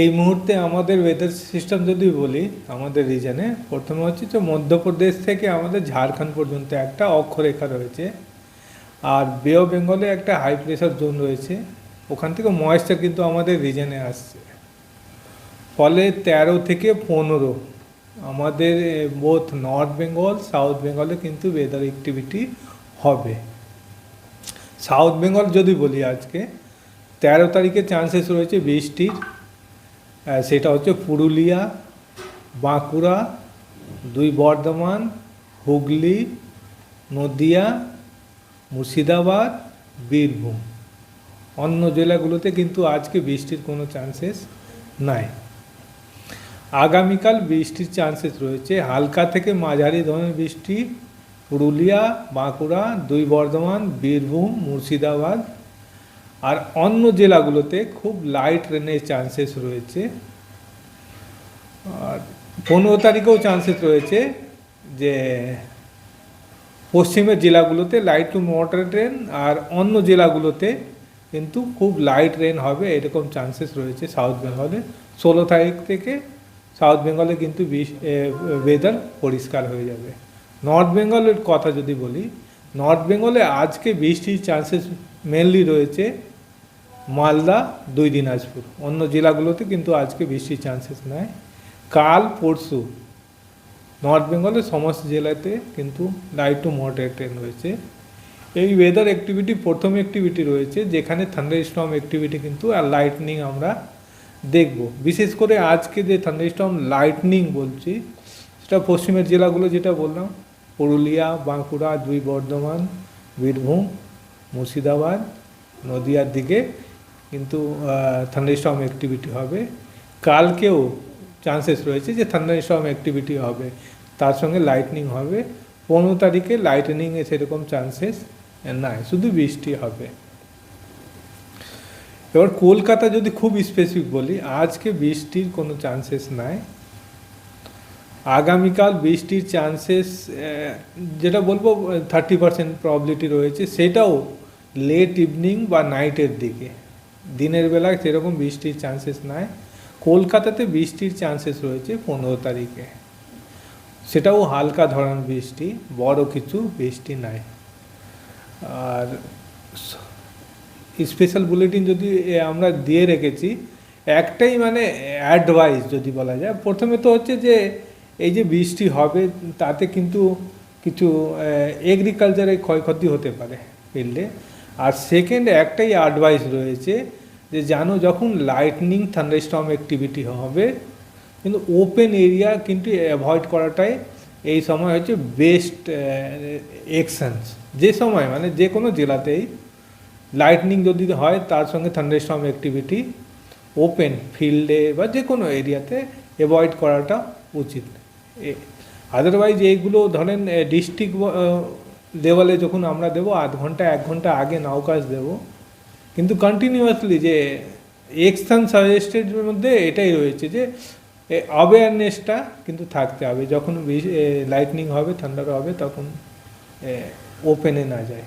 এই মুহূর্তে আমাদের ওয়েদার সিস্টেম যদি বলি, আমাদের রিজনে প্রথমে হচ্ছে যে মধ্যপ্রদেশ থেকে আমাদের ঝাড়খণ্ড পর্যন্ত একটা অক্ষরেখা রয়েছে। আর বে অফ বেঙ্গলে একটা হাই প্রেশার জোন রয়েছে। ওখান থেকে ময়েশ্চার কিন্তু আমাদের রিজনে আসছে। ফলে তেরো থেকে পনেরো আমাদের বোথ নর্থ বেঙ্গল সাউথ বেঙ্গলে কিন্তু ওয়েদার অ্যাক্টিভিটি হবে। সাউথ বেঙ্গল যদি বলি আজকে, তেরো তারিখে চান্সেস রয়েছে বৃষ্টির। সেটা হচ্ছে পুরুলিয়া, বাঁকুড়া, দুই বর্ধমান, হুগলি, নদিয়া, মুর্শিদাবাদ, বীরভূম। অন্য জেলাগুলোতে কিন্তু আজকে বৃষ্টির কোনো চান্সেস নাই। আগামীকাল বৃষ্টির চান্সেস রয়েছে। হালকা থেকে মাঝারি ধরনের বৃষ্টি পুরুলিয়া, বাঁকুড়া, দুই বর্ধমান, বীরভূম, মুর্শিদাবাদ আর অন্য জেলাগুলোতে খুব লাইট রেনের চান্সেস রয়েছে। আর পনেরো তারিখেও চান্সেস রয়েছে যে পশ্চিমের জেলাগুলোতে লাইট টু মডারেট রেন আর অন্য জেলাগুলোতে কিন্তু খুব লাইট রেন হবে এরকম চান্সেস রয়েছে সাউথ বেঙ্গলে ষোলো তারিখ থেকে সাউথ বেঙ্গলে কিন্তু ওয়েদার পরিষ্কার হয়ে যাবে। নর্থ বেঙ্গলের কথা যদি বলি নর্থ বেঙ্গলে আজকে বৃষ্টির চান্সেস মেনলি রয়েছে মালদা, দুই দিনাজপুর। অন্য জেলাগুলোতে কিন্তু আজকে বৃষ্টির চান্সেস নাই। কাল পরশু নর্থ বেঙ্গলের সমস্ত জেলাতে কিন্তু লাইট টু মডারেট রেন রয়েছে। এই ওয়েদার অ্যাক্টিভিটি প্রথম অ্যাক্টিভিটি রয়েছে, যেখানে থান্ডার স্টর্ম অ্যাক্টিভিটি কিন্তু আর লাইটনিং আমরা দেখব। বিশেষ করে আজকে যে থান্ডার স্টর্ম লাইটনিং বলছি, সেটা পশ্চিমের জেলাগুলো যেটা বললাম, পুরুলিয়া, বাঁকুড়া, দুই বর্ধমান, বীরভূম, মুর্শিদাবাদ, নদিয়ার দিকে কিন্তু থান্ডার স্টর্ম অ্যাক্টিভিটি হবে। কালকেও চান্সেস রয়েছে যে থান্ডার স্টর্ম অ্যাক্টিভিটি হবে। তার সঙ্গে লাইটনিং হবে। পনেরো তারিখে লাইটনিংয়ে সেরকম চান্সেস নাই, শুধু বৃষ্টি হবে। এবার কলকাতা যদি খুব স্পেসিফিক বলি, আজকে বৃষ্টির কোনো চান্সেস নাই। আগামীকাল বৃষ্টির চান্সেস যেটা বলব থার্টি পার্সেন্ট প্রবলিটি রয়েছে, সেটাও লেট ইভিনিং বা নাইটের দিকে। দিনের বেলায় সেরকম বৃষ্টির চান্সেস নাই। কলকাতাতে বৃষ্টির চান্সেস রয়েছে পনেরো তারিখে। সেটাও হালকা ধরনের বৃষ্টি, বড় কিছু বৃষ্টি নাই। আর স্পেশাল বুলেটিন যদি আমরা দিয়ে রেখেছি, একটাই মানে অ্যাডভাইস যদি বলা যায়, প্রথমে তো হচ্ছে যে এই যে বৃষ্টি হবে, তাতে কিন্তু কিছু এগ্রিকালচারে ক্ষয়ক্ষতি হতে পারে ফিল্ডে আর সেকেন্ড একটাই অ্যাডভাইস রয়েছে যে জানো যখন লাইটনিং থান্ডারস্টর্ম অ্যাক্টিভিটি হবে, কিন্তু ওপেন এরিয়া কিন্তু অ্যাভয়েড করাটাই এই সময় হচ্ছে বেস্ট একশনস যে সময় মানে যে কোনো জেলাতেই লাইটনিং যদি হয়, তার সঙ্গে থান্ডারস্টর্ম অ্যাক্টিভিটি ওপেন ফিল্ডে বা যে কোনো এরিয়াতে অ্যাভয়েড করাটা উচিত। আদারওয়াইজ এইগুলো ধরেন ডিস্ট্রিক্ট লেভেলে যখন আমরা দেব, আধ ঘণ্টা, এক ঘণ্টা আগে নাওকাজ দেব। কিন্তু কন্টিনিউয়াসলি যে এক্সথান সাজেস্টেড মধ্যে এটাই রয়েছে যে অ্যাওয়ারনেসটা কিন্তু থাকতে হবে। যখন লাইটনিং হবে ঠান্ডার হবে, তখন ওপেনে না যায়।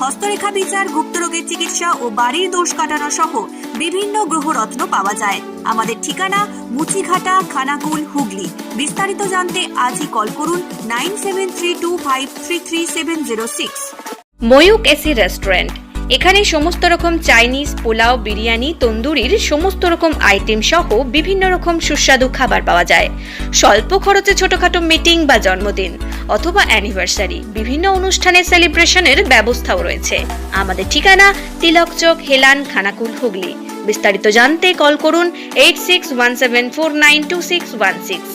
হস্তরেখা বিচার গুপ্তরোগের চিকিৎসা ও বাড়ির দোষ কাটানো সহ বিভিন্ন গ্রহরত্ন পাওয়া যায়। আমাদের ঠিকানা মুচিঘাটা, খানাকুল, হুগলি। বিস্তারিত জানতে আজই কল করুন nine seven three two five three three seven zero six. Mayukh AC restaurant. এখানে সমস্ত রকম চাইনিজ পোলাও, বিরিয়ানি, তন্দুরির সমস্ত রকম আইটেম সহ বিভিন্ন রকম সুস্বাদু খাবার পাওয়া যায়। স্বল্প খরচে ছোটখাটো মিটিং বা জন্মদিন। অথবা অ্যানিভার্সারি বিভিন্ন অনুষ্ঠানে সেলিব্রেশনের ব্যবস্থাও রয়েছে। আমাদের ঠিকানা তিলক চক হেলান খানাকুল হুগলি। বিস্তারিত জানতে কল করুন eight six one seven four nine two six one six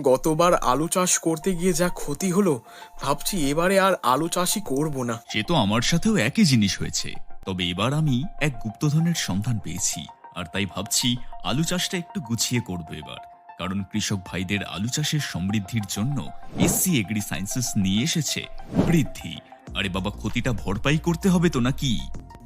গতবার আলু চাষ করতে গিয়ে যা ক্ষতি হলো ভাবছি এবারে আর আলু চাষই করব না। সে তো আমার সাথেও একই জিনিস হয়েছে। তবে এবার আমি এক গুপ্তধনের সন্ধান পেয়েছি আর তাই ভাবছি আলু চাষটা একটু গুছিয়ে করব এবার। কারণ কৃষক ভাইদের আলু চাষের সমৃদ্ধির জন্য এসসি এগ্রি সায়েন্সেস নিয়ে এসেছে। বৃদ্ধি। আরে বাবা ক্ষতিটা ভরপাই করতে হবে তো নাকি?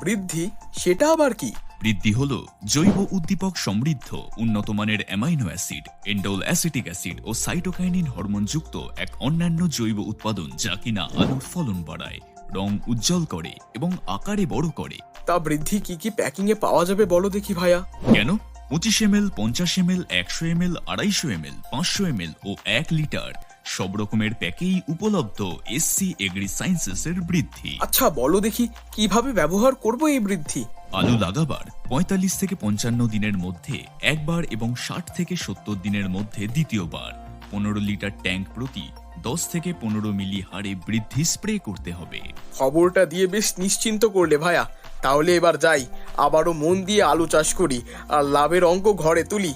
বৃদ্ধি? সেটা আবার কি? বৃদ্ধি হল জৈব উদ্দীপক সমৃদ্ধ উন্নত মানের amino acid indole acetic acid ও সাইটোকাইনিন হরমোনযুক্ত এক অন্যান্য জৈব উৎপাদন যা কিনা আলুর ফলন বাড়ায় রং উজ্জ্বল করে এবং আকারে বড় করে। তা বৃদ্ধি কি কি প্যাকিং এ পাওয়া যাবে বলো দেখি ভাইয়া। কেন? পঁচিশ এম এল পঞ্চাশ এম এল একশো এম এল আড়াইশো এম এল পাঁচশো এম এল ও এক লিটার। সব রকমের প্যাকেই উপলব্ধ এসসি এগ্রি সায়েন্সেসের বৃদ্ধি। আচ্ছা বলো দেখি কীভাবে ব্যবহার করব এই বৃদ্ধি? আলু লাগাবার পঁয়তাল্লিশ থেকে পঞ্চান্ন দিনের মধ্যে একবার এবং ষাট থেকে সত্তর দিনের মধ্যে দ্বিতীয়বার। পনেরো লিটার ট্যাঙ্ক প্রতি দশ থেকে পনেরো মিলি হারে বৃদ্ধি স্প্রে করতে হবে। খবরটা দিয়ে বেশ নিশ্চিন্ত করলে ভাইয়া তাহলে এবার যাই। আবারও মন দিয়ে আলু চাষ করি আর লাভের অঙ্ক ঘরে তুলি।